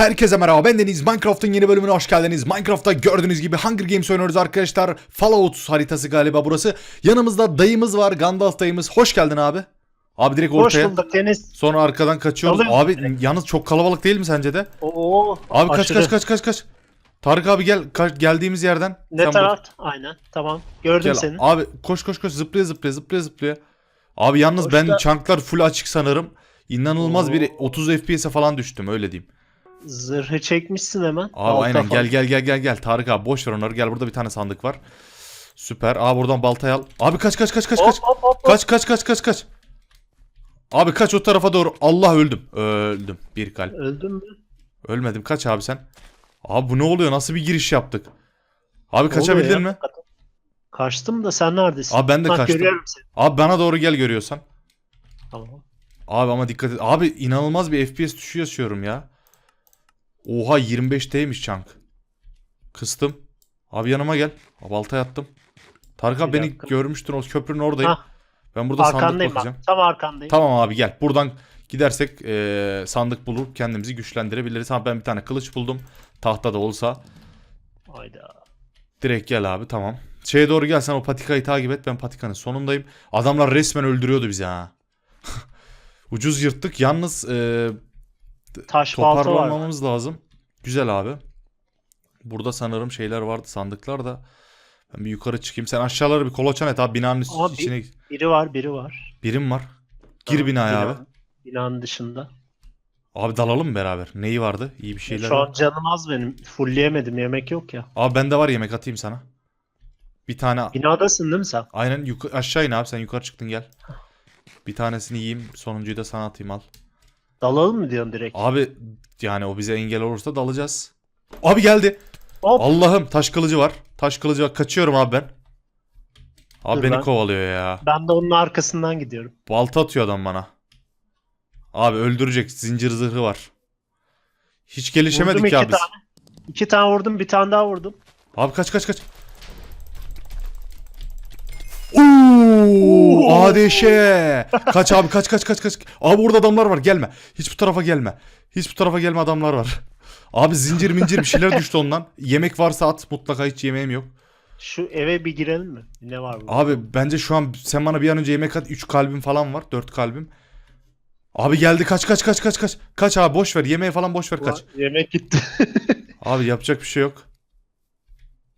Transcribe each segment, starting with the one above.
Herkese merhaba ben Deniz. Minecraft'ın yeni bölümüne hoş geldiniz. Minecraft'ta gördüğünüz gibi Hunger Games oynuyoruz arkadaşlar. Fallout haritası galiba burası. Yanımızda dayımız var. Gandalf dayımız. Hoş geldin abi. Abi direkt Hoş ortaya. bulduk Deniz. Sonra arkadan kaçıyoruz. Dalıyor Abi yalnız çok kalabalık değil mi sence de? Oo. Abi kaç aşırı. kaç kaç kaç kaç. Tarık abi gel kaç, geldiğimiz yerden. Ne Sen taraf? Aynen. Tamam. Gördüm Gel. seni. Abi koş koş koş zıplaya zıplaya zıplaya zıplaya. Abi yalnız Koş ben da- çanklar full açık sanırım. İnanılmaz Oo. bir 30 FPS'e falan düştüm öyle diyeyim. Zırhı çekmişsin hemen. Abi Balta aynen falan. gel gel gel gel gel Tarık abi boş ver onları gel burada bir tane sandık var. Süper. Abi buradan baltayı al. Abi kaç kaç kaç kaç kaç. hop, hop, hop. Kaç kaç kaç kaç kaç. Abi kaç o tarafa doğru. Allah öldüm. Öldüm. Bir kalp. Öldün mü? Ölmedim. Kaç abi sen? Abi bu ne oluyor? Nasıl bir giriş yaptık? Abi Ne kaçabildin mi? Kaçtım da sen neredesin? Abi ben de Bak, kaçtım. Görüyorum seni. Abi bana doğru gel görüyorsan. Tamam. Abi ama dikkat et. Abi inanılmaz bir FPS düşüşü yaşıyorum ya. Oha 25'teymiş chunk. Kıstım. Abi yanıma gel. Abi baltaya attım. Tarık abi Bir beni dakika. görmüştün o köprünün oradayım. Hah, Ben burada sandık arkandayım bakacağım. bak. Tam arkandayım. Tamam abi gel. Buradan gidersek eee, sandık bulup kendimizi güçlendirebiliriz. Ha ben bir tane kılıç buldum. Tahta da olsa. Hayda. Direkt gel abi tamam. Şeye doğru gel sen o patikayı takip et. Ben patikanın sonundayım. Adamlar resmen öldürüyordu bizi ha. Ucuz yırttık. Yalnız eee Taş balta var. toparlanmamız lazım. Güzel abi. Burada sanırım şeyler vardı sandıklar da. Ben bir yukarı çıkayım. Sen aşağıları bir kolaçan et abi binanın üst- Abi, içine. Biri var biri var. Birim var. Gir Tamam, binaya bina- abi. Binanın dışında. Abi dalalım mı beraber? Neyi vardı? İyi bir şeyler Şu var. an canım az benim. Fullleyemedim yemek yok ya. Abi bende var yemek atayım sana. Bir tane Binadasın değil mi sen? aynen yukarı aşağı in abi sen yukarı çıktın gel. Bir tanesini yiyeyim sonuncuyu da sana atayım al. Dalalım mı diyorsun direkt? Abi yani o bize engel olursa dalacağız. Abi geldi. Hop. Allah'ım taş kılıcı var. Taş kılıcı var. Kaçıyorum abi ben. Abi Dur beni lan. kovalıyor ya. Ben de onun arkasından gidiyorum. Balta atıyor adam bana. Abi öldürecek. Zincir zırhı var. Hiç gelişemedik Vurdum ya iki biz. tane. İki tane vurdum bir tane daha vurdum. Abi kaç kaç kaç. Oo, ADŞ. Kaç abi kaç kaç kaç kaç. Abi burada adamlar var gelme. Hiç bu tarafa gelme. Hiç bu tarafa gelme adamlar var. Abi zincir mincir bir şeyler düştü ondan. Yemek varsa at mutlaka hiç yemeğim yok. Şu eve bir girelim mi? Ne var burada? Abi bence şu an sen bana bir an önce yemek at. 3 kalbim falan var. 4 kalbim. Abi geldi kaç kaç kaç kaç kaç. Kaç abi boş ver. Yemeği falan boş ver Ulan kaç. Yemek gitti. Abi yapacak bir şey yok.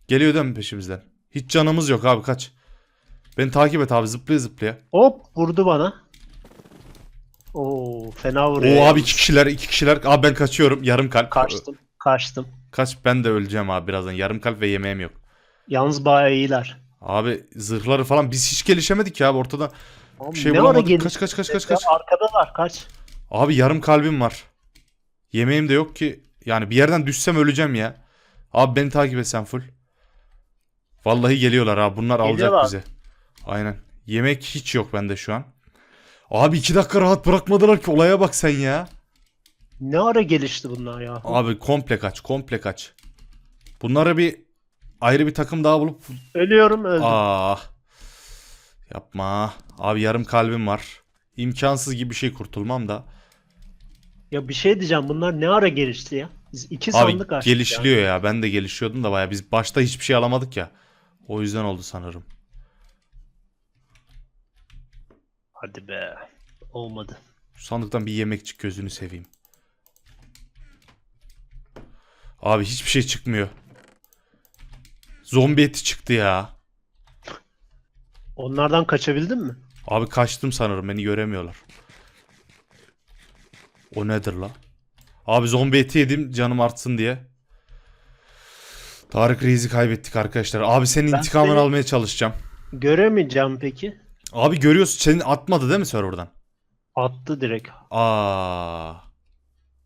Geliyor değil mi peşimizden? Hiç canımız yok abi kaç. Beni takip et abi zıplaya zıplaya. Hop vurdu bana. Oo fena vuruyor. Oo abi iki kişiler iki kişiler. Abi ben kaçıyorum yarım kalp. Kaçtım. Kaçtım. Kaç ben de öleceğim abi birazdan. Yarım kalp ve yemeğim yok. Yalnız bayağı iyiler. Abi, Abi zırhları falan biz hiç gelişemedik ya abi ortada. Bir şey bulamadık. Kaç kaç kaç kaç kaç. Arkadalar kaç. Abi yarım kalbim var. Yemeğim de yok ki. Yani bir yerden düşsem öleceğim ya. Abi beni takip et sen full. Vallahi geliyorlar abi. Bunlar Geliyorlar. alacak bizi. Aynen. Yemek hiç yok bende şu an. Abi iki dakika rahat bırakmadılar ki. Olaya bak sen ya. Ne ara gelişti bunlar ya. Abi komple kaç. Komple kaç. Bunlara bir ayrı bir takım daha bulup... Ölüyorum öldüm. Ah. Yapma. Abi yarım kalbim var. İmkansız gibi bir şey kurtulmam da. Ya bir şey diyeceğim bunlar ne ara gelişti ya. Biz iki Abi sandık açtık ya. ya. Ben de gelişiyordum da baya biz başta hiçbir şey alamadık ya. O yüzden oldu sanırım. Hadi be. Olmadı. Şu sandıktan bir yemek çık gözünü seveyim. Abi hiçbir şey çıkmıyor. Zombi eti çıktı ya. Onlardan kaçabildin mi? Abi kaçtım sanırım beni göremiyorlar. O nedir la? Abi zombi eti yedim canım artsın diye. Tarık Reis'i kaybettik arkadaşlar. Abi senin Ben intikamını almaya çalışacağım. Göremeyeceğim peki. Abi görüyorsun seni atmadı değil mi serverdan? Attı direkt. Aa.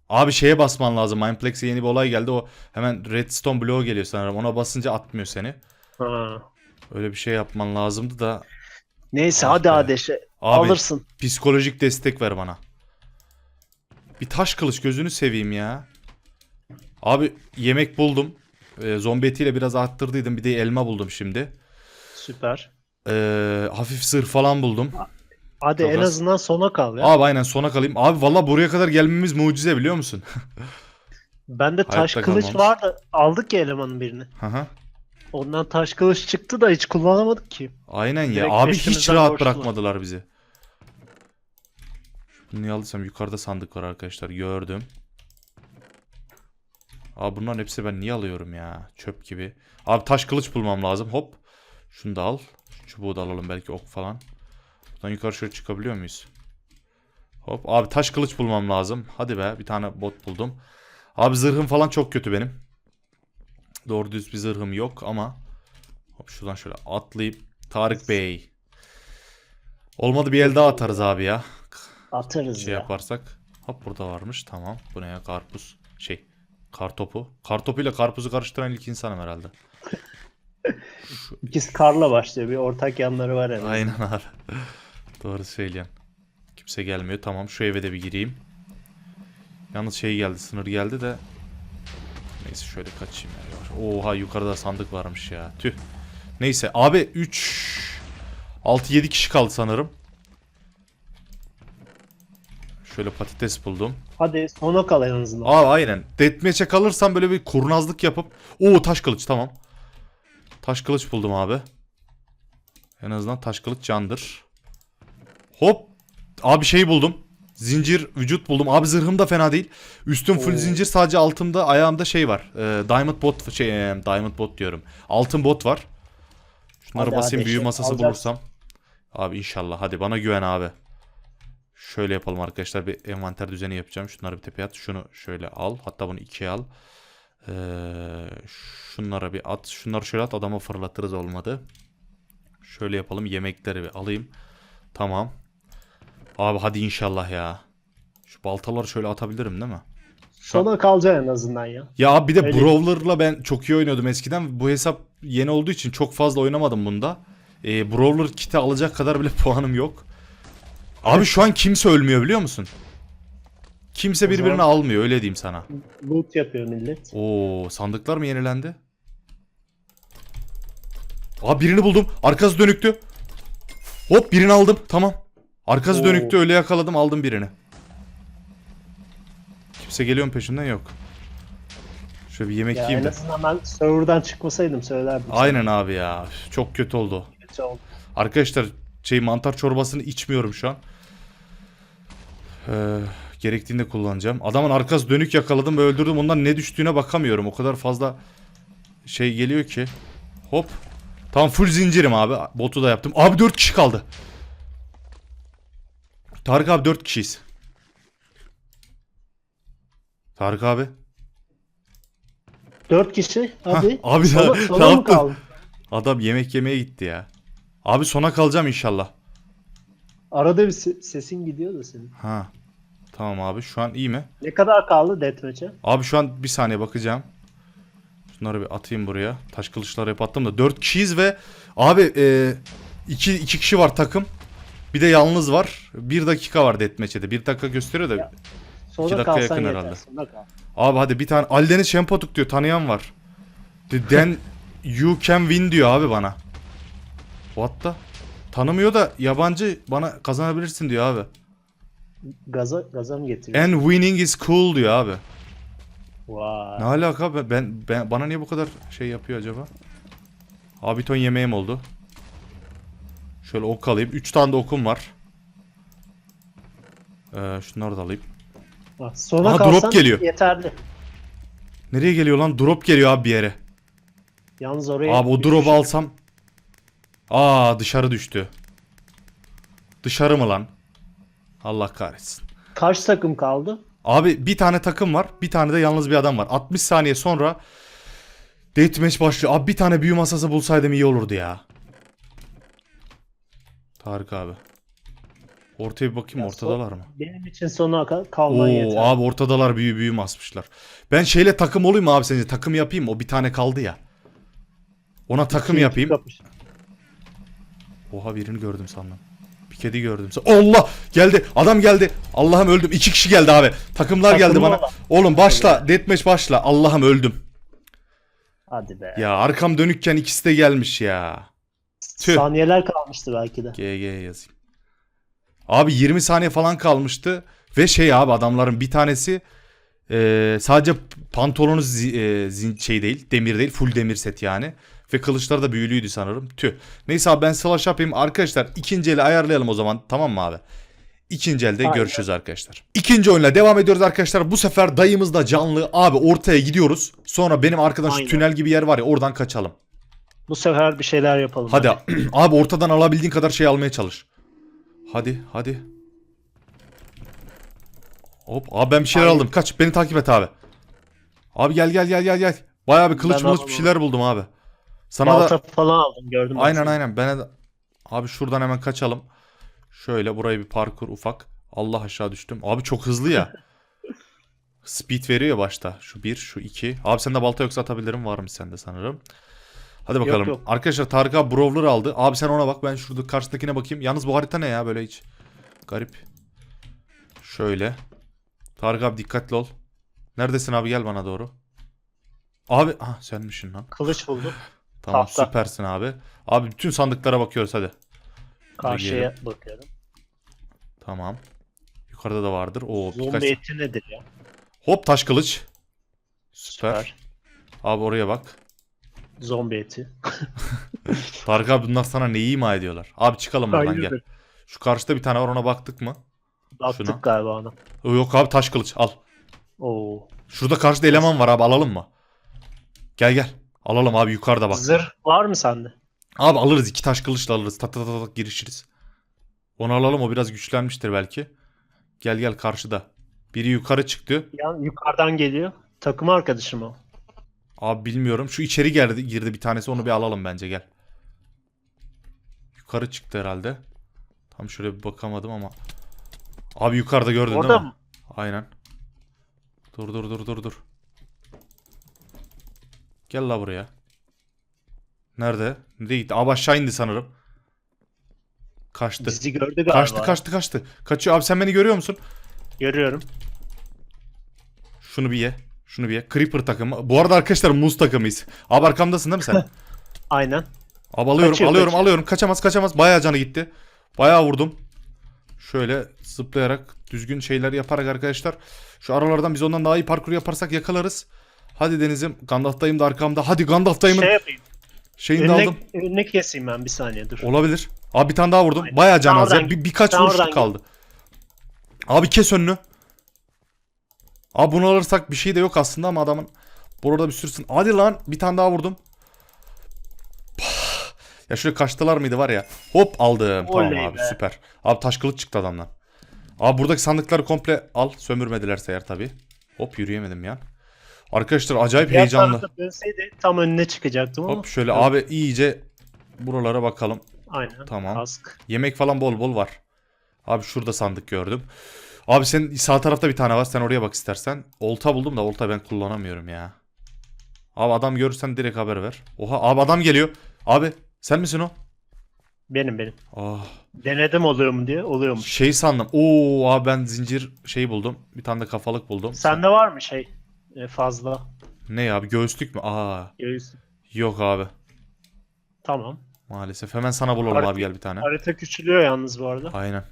Abi şeye basman lazım. Mineplex'e yeni bir olay geldi. O hemen redstone bloğu geliyor sanırım. Ona basınca atmıyor seni. Ha. Öyle bir şey yapman lazımdı da. Neyse Ah hadi be. Adeş'e. Abi Alırsın. psikolojik destek ver bana. Bir taş kılıç gözünü seveyim ya. Abi yemek buldum. Ee, zombi etiyle biraz arttırdıydım. Bir de elma buldum şimdi. Süper. Ee, hafif zırh falan buldum. Hadi Çok en az. azından sona kal ya. Abi aynen sona kalayım. Abi valla buraya kadar gelmemiz mucize biliyor musun? Bende taş Hayatta kılıç kalmamış. var da aldık ya elemanın birini. Hı. Ondan taş kılıç çıktı da hiç kullanamadık ki. Aynen ya. Direkt Abi hiç peşimizden rahat koştular. bırakmadılar bizi. Bunu aldıysam yukarıda sandık var arkadaşlar. Gördüm. Abi bunların hepsi ben niye alıyorum ya? Çöp gibi. Abi taş kılıç bulmam lazım. Hop. Şunu da al. Çubuğu da alalım belki ok falan. Buradan yukarı şöyle çıkabiliyor muyuz? Hop. Abi taş kılıç bulmam lazım. Hadi be bir tane bot buldum. Abi zırhım falan çok kötü benim. Doğru düz bir zırhım yok ama Hop şuradan şöyle atlayıp Tarık Bey. Olmadı bir el daha atarız abi ya. Atarız Şey ya. yaparsak. Hop burada varmış tamam. Bu ne ya karpuz. Şey kartopu. Kartopuyla karpuzu karıştıran ilk insanım herhalde. İkisi karla başlıyor. Bir ortak yanları var herhalde. Aynen abi. Doğru söyleyen. Kimse gelmiyor. Tamam şu eve de bir gireyim. Yalnız şey geldi sınır geldi de. Neyse şöyle kaçayım ya. Oha yukarıda sandık varmış ya. Tüh. Neyse abi 3 6-7 kişi kaldı sanırım. Şöyle patates buldum. Hadi sona kal en azından. Abi aynen. Deathmatch'e kalırsam böyle bir kurnazlık yapıp. Oo taş kılıç tamam. Taş kılıç buldum abi. En azından taş kılıç candır. Hop. Abi şey buldum. Zincir vücut buldum. Abi zırhım da fena değil. Üstüm full Oo. zincir sadece altımda ayağımda şey var. Ee, diamond bot şey e, diamond bot diyorum. Altın bot var. Şunları Hadi, basayım hadi, büyü şey, masası alacaksın. bulursam. Abi inşallah hadi bana güven abi. Şöyle yapalım arkadaşlar bir envanter düzeni yapacağım. Şunları bir tepeye at. Şunu şöyle al. Hatta bunu ikiye al. Ee, şunlara bir at. Şunları şöyle at. Adama fırlatırız olmadı. Şöyle yapalım. Yemekleri bir alayım. Tamam. Abi hadi inşallah ya. Şu baltaları şöyle atabilirim değil mi? Sona kalacaksın en azından ya. Ya abi bir de Öyle. Brawler'la ben çok iyi oynuyordum eskiden. Bu hesap yeni olduğu için çok fazla oynamadım bunda. Ee, Brawler kiti alacak kadar bile puanım yok. Abi şu an kimse ölmüyor biliyor musun? Kimse birbirini zaman- almıyor öyle diyeyim sana. Loot yapıyor millet. Oo sandıklar mı yenilendi? Aa birini buldum. Arkası dönüktü. Hop birini aldım. Tamam. Arkası Oo. dönüktü öyle yakaladım aldım birini. Kimse geliyor peşinden yok. Şöyle bir yemek Ya yiyeyim de. azından ben serverdan çıkmasaydım söylerdim. sana. Aynen abi ya. Çok kötü oldu. Kötü oldu. Arkadaşlar şey mantar çorbasını içmiyorum şu an. Ee, gerektiğinde kullanacağım. Adamın arkası dönük yakaladım ve öldürdüm. Ondan ne düştüğüne bakamıyorum. O kadar fazla şey geliyor ki. Hop. Tam full zincirim abi. Botu da yaptım. Abi 4 kişi kaldı. Tarık abi 4 kişiyiz. Tarık abi. Dört kişi. Hadi. Hah, abi Sona- ne sona mı yaptın? kaldın? Adam yemek yemeye gitti ya. Abi sona kalacağım inşallah. Arada bir se- sesin gidiyor da senin. Ha. Tamam abi şu an iyi mi? Ne kadar kaldı deathmatch'e? Abi şu an bir saniye bakacağım. Şunları bir atayım buraya. Taş kılıçları hep attım da 4 kişiyiz ve abi e, iki, iki kişi var takım. Bir de yalnız var. Bir dakika var deathmatch'e de. Bir dakika gösteriyor da. Ya. Dakika yakın yeter. herhalde. Kal. Abi hadi bir tane. Aldeniz Şempatuk diyor. Tanıyan var. The- Then you can win diyor abi bana. What the? Tanımıyor da yabancı bana kazanabilirsin diyor abi. Gaza, gaza mı getiriyor? And winning is cool diyor abi. Vay. Ne alaka be? ben, ben bana niye bu kadar şey yapıyor acaba? Abi ton yemeğim oldu. Şöyle ok alayım. 3 tane de okum var. Ee, şunları da alayım. Sona Aha, drop geliyor. yeterli. Nereye geliyor lan? Drop geliyor abi bir yere. Yalnız oraya... Abi o drop'u alsam. Aa dışarı düştü. Dışarı mı lan? Allah kahretsin. Kaç takım kaldı? Abi bir tane takım var. Bir tane de yalnız bir adam var. 60 saniye sonra Deathmatch başlıyor. Abi bir tane büyü masası bulsaydım iyi olurdu ya. Tarık abi. Ortaya bir bakayım Ya ortadalar mı? Benim için sona kal kalman Oo yeter. abi ortadalar büyü büyü masmışlar. Ben şeyle takım olayım mı abi sence? Takım yapayım o bir tane kaldı ya. Ona takım İki- iki yapayım. kapış. Oha birini gördüm sandım. Bir kedi gördüm. Allah geldi. Adam geldi. Allah'ım öldüm. İki kişi geldi abi. Takımlar geldi Takımı bana. olan. Oğlum başla. Deathmatch başla. Allah'ım öldüm. Hadi be. Ya arkam dönükken ikisi de gelmiş ya. tüh. Saniyeler kalmıştı belki de. GG yazayım. Abi 20 saniye falan kalmıştı. Ve şey abi adamların bir tanesi Ee, sadece pantolonu zi- e, zin- şey değil, demir değil, full demir set yani. Ve kılıçları da büyülüydü sanırım. Tüh. Neyse abi ben slash yapayım. Arkadaşlar ikinci eli ayarlayalım o zaman. Tamam mı abi? İkinci elde Aynen. görüşürüz arkadaşlar. İkinci oyunla devam ediyoruz arkadaşlar. Bu sefer dayımız da canlı. Abi ortaya gidiyoruz. Sonra benim arkadan şu Aynen. tünel gibi yer var ya oradan kaçalım. Bu sefer bir şeyler yapalım. Hadi abi ortadan alabildiğin kadar şey almaya çalış. Hadi hadi. Hop abi ben bir şeyler Aynen. aldım. Kaç beni takip et abi. Abi gel gel gel gel gel. Bayağı bir kılıç mılıç bir şeyler buldum abi. Sana Balta da falan aldım gördüm. aynen aslında. aynen. Ben de... abi şuradan hemen kaçalım. Şöyle burayı bir parkur ufak. Allah aşağı düştüm. Abi çok hızlı ya. Speed veriyor ya başta. Şu bir, şu iki. Abi sende balta yoksa atabilirim. Var mı sende sanırım. Hadi bakalım. yok. Arkadaşlar Tarık abi Brawler aldı. Abi sen ona bak. Ben şurada karşıdakine bakayım. Yalnız bu harita ne ya böyle hiç. Garip. Şöyle. Tarık abi dikkatli ol. Neredesin abi gel bana doğru. Abi ah senmişsin lan. Kılıç buldum. Tamam Tahta. süpersin abi. Abi bütün sandıklara bakıyoruz hadi. Karşıya bakıyorum. Tamam. Yukarıda da vardır. Oo birkaç. Zombi eti nedir ya? Hop taş kılıç. Süper. Süper. Abi oraya bak. Zombi eti. Tarık abi bunlar sana neyi ima ediyorlar? Abi çıkalım buradan gel. Hayırdır? Şu karşıda bir tane var ona baktık mı? Baktık Şuna. galiba ona. O Yok abi taş kılıç al. Oo. Şurada karşıda eleman var abi alalım mı? Gel gel. Alalım abi yukarıda bak. Zırh var mı sende? Abi alırız iki taş kılıçla alırız. Tak tak tak girişiriz. Onu alalım o biraz güçlenmiştir belki. Gel gel karşıda. Biri yukarı çıktı. Ya yukarıdan geliyor. Takım arkadaşım o. Abi bilmiyorum. Şu içeri girdi, girdi bir tanesi onu bir alalım bence gel. Yukarı çıktı herhalde. Tam şöyle bir bakamadım ama. Abi yukarıda gördün Orada değil mi? mı? Aynen. Dur dur dur dur dur. Gel la buraya. Nerede? Nereye gitti? Abi aşağı indi sanırım. Kaçtı. Bizi gördü galiba. Kaçtı kaçtı kaçtı. Kaçıyor. Abi sen beni görüyor musun? Görüyorum. Şunu bir ye. Şunu bir ye. Creeper takımı. Bu arada arkadaşlar muz takımıyız. Abi arkamdasın değil mi sen? Aynen. Abi alıyorum Kaçıyor, alıyorum kaçıyor. alıyorum. Kaçamaz kaçamaz. Bayağı canı gitti. Bayağı vurdum. Şöyle zıplayarak düzgün şeyler yaparak arkadaşlar. Şu aralardan biz ondan daha iyi parkur yaparsak yakalarız. Hadi Deniz'im. Gandalf'tayım da arkamda. Hadi Gandalf'tayım. Şey yapayım. Şeyini de aldım. önüne keseyim ben bir saniye dur. Olabilir. Abi bir tane daha vurdum. Aynen. Bayağı can az ya. Bir, birkaç Sen vuruşluk oradan kaldı. Abi kes önünü. Abi bunu alırsak bir şey de yok aslında ama adamın burada bir sürüsün. Hadi lan bir tane daha vurdum. Pah. Ya şöyle kaçtılar mıydı var ya. Hop aldım. Oley tamam abi be. süper. Abi taş kılıç çıktı adamdan. Abi buradaki sandıkları komple al. Sömürmedilerse eğer tabi. Hop yürüyemedim ya. Arkadaşlar acayip Diğer heyecanlı. tarafta dönseydi tam önüne çıkacaktım ama. Hop şöyle abi iyice buralara bakalım. Aynen. Tamam. Kask. Yemek falan bol bol var. Abi şurada sandık gördüm. Abi sen sağ tarafta bir tane var. Sen oraya bak istersen. Olta buldum da olta ben kullanamıyorum ya. Abi adam görürsen direkt haber ver. Oha abi adam geliyor. Abi sen misin o? Benim benim. Ah Denedim oluyor mu diye. Oluyormuş. şey sandım. Oo abi ben zincir şey buldum. Bir tane de kafalık buldum. Sende var mı şey? E, Fazla. Ne ya abi göğüslük mü? Aa Göğüs. yok abi. Tamam. Maalesef. Hemen sana bulalım Harita- abi gel bir tane. Harita küçülüyor yalnız bu arada. Aynen.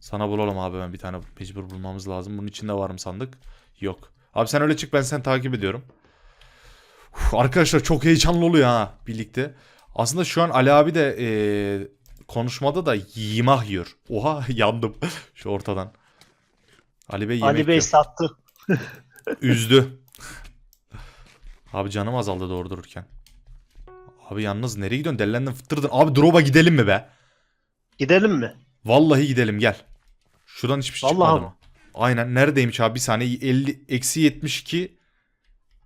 Sana bulalım abi ben bir tane mecbur bulmamız lazım. Bunun içinde var mı sandık? Yok. Abi sen öyle çık ben seni takip ediyorum. Uf, arkadaşlar çok heyecanlı oluyor ha birlikte. Aslında şu an Ali abi de eee, konuşmada da yimah yiyor. Oha yandım şu ortadan. Ali Bey yemek Ali Bey yiyor. sattı. Üzdü. Abi canım azaldı doğru dururken. Abi yalnız nereye gidiyorsun? Delilendin fıttırdın. Abi drop'a gidelim mi be? Gidelim mi? Vallahi gidelim gel. Şuradan hiçbir şey Vallahi çıkmadı mı? Aynen. Neredeymiş abi? Bir saniye. 50, eksi 72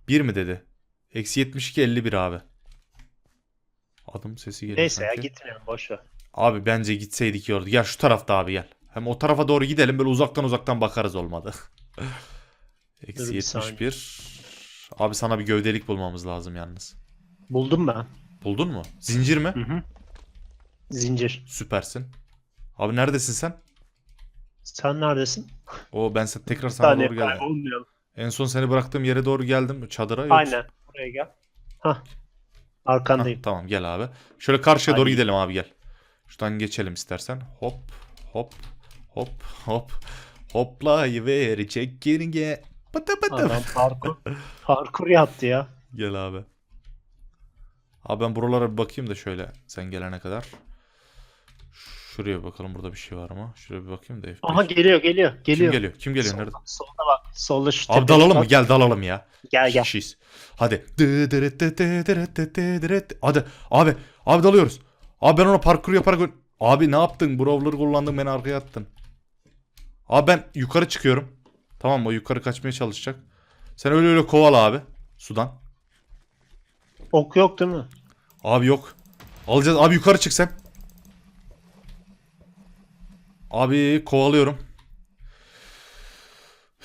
1 mi dedi? Eksi 72 51 abi. Adım sesi geliyor Neyse ya sanki. gitmeyelim boş ver. Abi bence gitseydik iyi olurdu. Gel şu tarafta abi gel. Hem o tarafa doğru gidelim böyle uzaktan uzaktan bakarız olmadı. Eksi bir saniye. 71. Abi sana bir gövdelik bulmamız lazım yalnız. Buldum ben. Buldun mu? Zincir mi? Hı hı. Zincir. Süpersin. Abi neredesin sen? Sen neredesin? O ben sen tekrar Bir sana doğru geldim. En son seni bıraktığım yere doğru geldim. Çadıra yoksa. Aynen. Buraya gel. Hah. Hah, Arkandayım. tamam gel abi. Şöyle karşıya doğru Hadi. gidelim abi gel. Şuradan geçelim istersen. Hop hop hop hop. Hoplayıverecek geri Pıtı pıtı. Adam parkur, parkur yaptı ya. Gel abi. Abi ben buralara bir bakayım da şöyle sen gelene kadar. Şuraya bakalım burada bir şey var mı? Şuraya bir bakayım da F5. Aha geliyor geliyor Kim geliyor. geliyor? Kim geliyor? Solda, Nerede? solda bak. Solda şu Abi dalalım mı? Gel dalalım ya. Gel gel. kişiyiz. Hadi. Hadi. Abi. Abi dalıyoruz. Abi ben ona parkur yaparak... Abi ne yaptın? Brawler kullandın beni arkaya attın. Abi ben yukarı çıkıyorum. Tamam mı? O yukarı kaçmaya çalışacak. Sen öyle öyle kovala abi. Sudan. Ok yok değil mi? Abi yok. Alacağız. Abi yukarı çık sen. Abi kovalıyorum.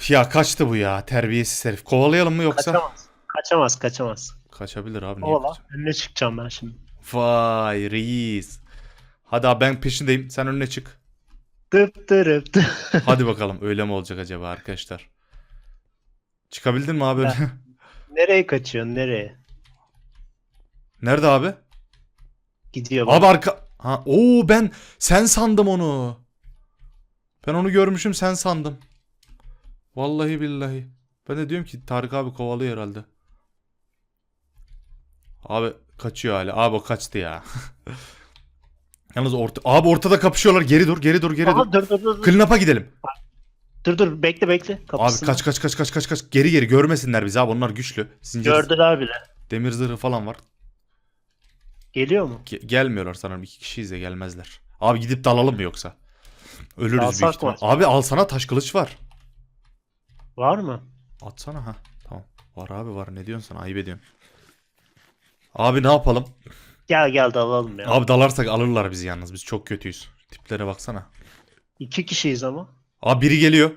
Ya kaçtı bu ya terbiyesiz herif. Kovalayalım mı yoksa? Kaçamaz. Kaçamaz kaçamaz. Kaçabilir abi. Niye Ola. kaçacak? Önüne çıkacağım ben şimdi. Vay reis. Hadi abi ben peşindeyim. Sen önüne çık. Dıp dırıp dı. Hadi bakalım öyle mi olacak acaba arkadaşlar? Çıkabildin mi abi? öyle? Nereye kaçıyorsun nereye? Nerede abi? Gidiyor bak. Abi arka... Ha, oo ben sen sandım onu. Ben onu görmüşüm sen sandım. Vallahi billahi. Ben de diyorum ki Tarık abi kovalıyor herhalde. Abi kaçıyor hala. Abi o kaçtı ya. Yalnız orta... Abi ortada kapışıyorlar. Geri dur, geri dur, geri dur. Aha, dur dur dur. Dur Clean up'a gidelim. dur, dur. bekle bekle. Abi Kapısını. kaç kaç kaç kaç kaç kaç. Geri geri görmesinler bizi abi. Onlar güçlü. Zincir, Gördüler bile. demir zırhı falan var. Geliyor mu? Ge- gelmiyorlar sanırım. İki kişiyiz de gelmezler. Abi gidip dalalım mı yoksa? Ölürüz Dalsak büyük ihtimal. mı? Abi al sana taş kılıç var. Var mı? Atsana ha. Tamam. Var abi var. Ne diyorsun sen? Ayıp ediyorsun. Abi ne yapalım? Gel gel dalalım ya. Abi dalarsak alırlar bizi yalnız. Biz çok kötüyüz. Tiplere baksana. İki kişiyiz ama. Abi biri geliyor.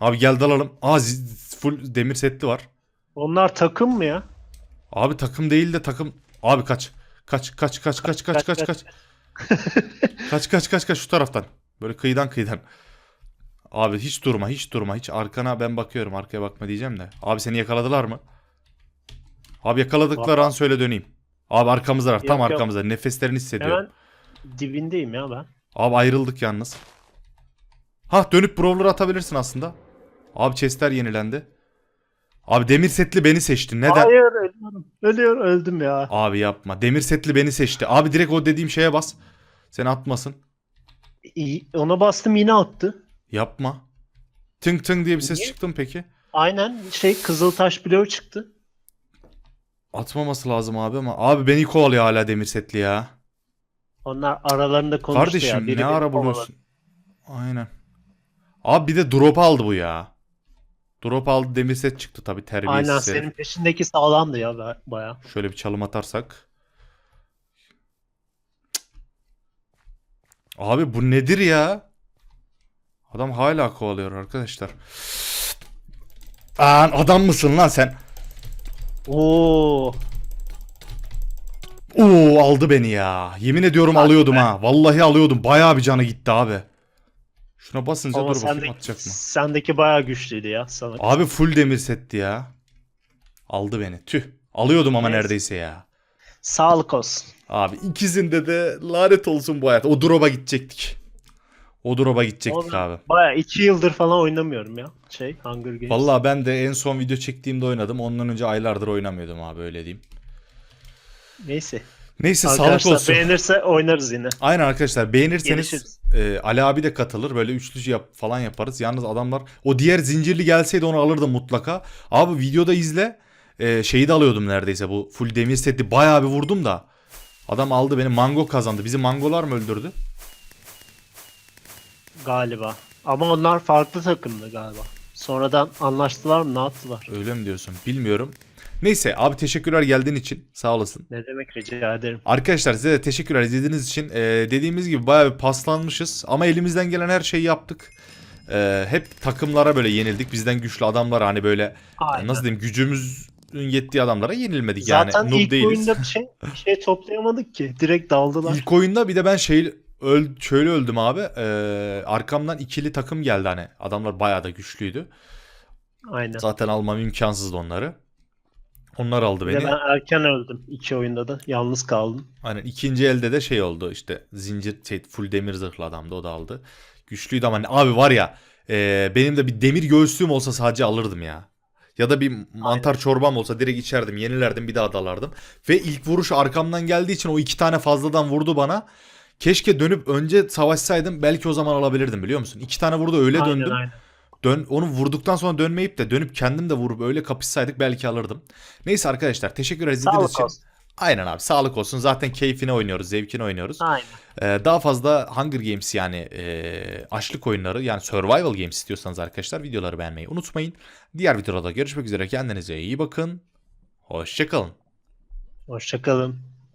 Abi gel dalalım. Aa full demir setli var. Onlar takım mı ya? Abi takım değil de takım. Abi kaç. Kaç kaç kaç kaç kaç kaç kaç. Kaç kaç kaç kaç şu taraftan. Böyle kıyıdan kıyıdan. Abi hiç durma hiç durma hiç arkana ben bakıyorum arkaya bakma diyeceğim de. Abi seni yakaladılar mı? Abi yakaladıkları an söyle döneyim. Abi arkamızda tam Yok, yok. arkamızda nefeslerini hissediyorum. Hemen dibindeyim ya ben. Abi ayrıldık yalnız. Ha dönüp brawler atabilirsin aslında. Abi chestler yenilendi. Abi demir setli beni seçti. Neden? Hayır ölüyorum. Ölüyorum öldüm ya. Abi yapma. Demir setli beni seçti. Abi direkt o dediğim şeye bas. Seni atmasın. İyi, ona bastım yine attı. Yapma. Tınk tınk diye bir ses Niye? çıktı mı peki? Aynen şey Kızıltaş bloğu çıktı. Atmaması lazım abi ama. Abi beni kovalıyor hala demir setli ya. Onlar aralarında konuştu ya. Kardeşim ne ara buluyorsun? Aynen. Abi bir de drop aldı bu ya. Drop aldı demir set çıktı tabii terbiyesiz Aynen senin peşindeki sağlamdı ya ba- baya. Şöyle bir çalım atarsak. Abi bu nedir ya? Adam hala kovalıyor arkadaşlar. Lan adam mısın lan sen? Oo. Oo aldı beni ya. Yemin ediyorum Hadi alıyordum be. ha. Vallahi alıyordum. Bayağı bir canı gitti abi. Şuna basınca Ama dur bakayım sendeki, atacak mı? sendeki baya güçlüydü ya sana. Abi full demir setti ya. Aldı beni. Tüh. Alıyordum ama Neyse. neredeyse ya. Sağlık olsun. Abi ikisinde de lanet olsun bu hayat. O drop'a gidecektik. O drop'a gidecektik Oğlum, abi. Baya iki yıldır falan oynamıyorum ya. Şey Hunger Games. Vallahi ben de en son video çektiğimde oynadım. Ondan önce aylardır oynamıyordum abi öyle diyeyim. Neyse. Neyse sağlık Arkadaşlar olsun. beğenirse oynarız yine. Aynen arkadaşlar beğenirseniz Gelişiriz. e, Ali abi de katılır. Böyle üçlü yap falan yaparız. Yalnız adamlar o diğer zincirli gelseydi onu alırdım mutlaka. Abi videoda izle. E, şeyi de alıyordum neredeyse bu full demir seti bayağı bir vurdum da. Adam aldı beni mango kazandı. Bizi mangolar mı öldürdü? Galiba. Ama onlar farklı takımdı galiba. Sonradan anlaştılar mı ne yaptılar? Öyle mi diyorsun? Bilmiyorum. Neyse abi teşekkürler geldiğin için. Sağ olasın. Ne demek rica ederim. Arkadaşlar size de teşekkürler izlediğiniz için. Ee, dediğimiz gibi bayağı bir paslanmışız. Ama elimizden gelen her şeyi yaptık. Ee, hep takımlara böyle yenildik. Bizden güçlü adamlara hani böyle Aynen. nasıl diyeyim gücümüzün yettiği adamlara yenilmedik Zaten yani. İlk değiliz. oyunda bir şey, bir şey toplayamadık ki. Direkt daldılar. İlk oyunda bir de ben şey öl, şöyle öldüm abi. Ee, arkamdan ikili takım geldi hani. Adamlar bayağı da güçlüydü. Aynen. Zaten almam imkansızdı onları. Onlar aldı beni. ben erken öldüm. iki oyunda da. Yalnız kaldım. Aynen ikinci elde de şey oldu işte zincir şey, full demir zırhlı adamdı o da aldı. Güçlüydü ama abi var ya Ee, benim de bir demir göğüslüğüm olsa sadece alırdım ya. Ya da bir mantar çorbam olsa direkt içerdim, yenilerdim, bir daha dalardım. Ve ilk vuruş arkamdan geldiği için o iki tane fazladan vurdu bana. Keşke dönüp önce savaşsaydım belki o zaman alabilirdim biliyor musun? İki tane vurdu öyle aynen döndüm. aynen. Dön, onu vurduktan sonra dönmeyip de dönüp kendim de vurup öyle kapışsaydık belki alırdım. Neyse arkadaşlar teşekkür ederiz izlediğiniz Sağlık için. olsun. Aynen abi sağlık olsun. Zaten keyfine oynuyoruz, zevkine oynuyoruz. Aynen. Ee, daha fazla Hunger Games yani e, açlık oyunları yani survival games istiyorsanız arkadaşlar videoları beğenmeyi unutmayın. Diğer videoda görüşmek üzere. Kendinize iyi bakın. Hoşçakalın. Hoşçakalın.